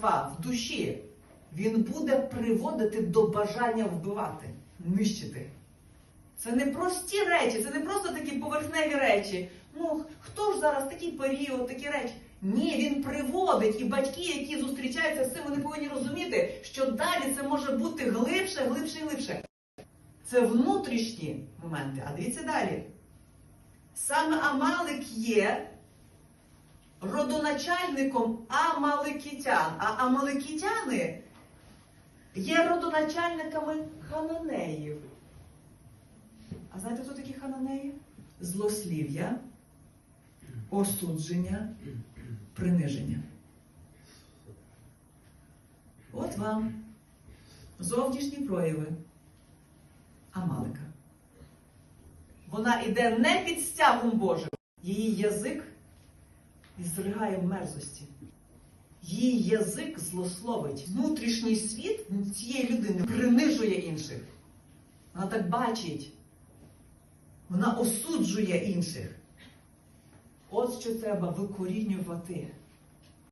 рабства в душі, він буде приводити до бажання вбивати, нищити. Це не прості речі, це не просто такі поверхневі речі. Ну, хто ж зараз такий період, такі речі? Ні, він приводить, і батьки, які зустрічаються з цим, вони повинні розуміти, що далі це може бути глибше, глибше і глибше. Це внутрішні моменти. А дивіться далі. Саме Амалик є родоначальником Амаликітян. А Амаликітяни є родоначальниками Хананеїв. А знаєте, хто такі Хананеї? Злослів'я, осудження, приниження. От вам зовнішні прояви Амалика. Вона іде не під стягом Божим. Її язик зригає мерзості. Її язик злословить. Внутрішній світ цієї людини принижує інших. Вона так бачить. Вона осуджує інших. От що треба викорінювати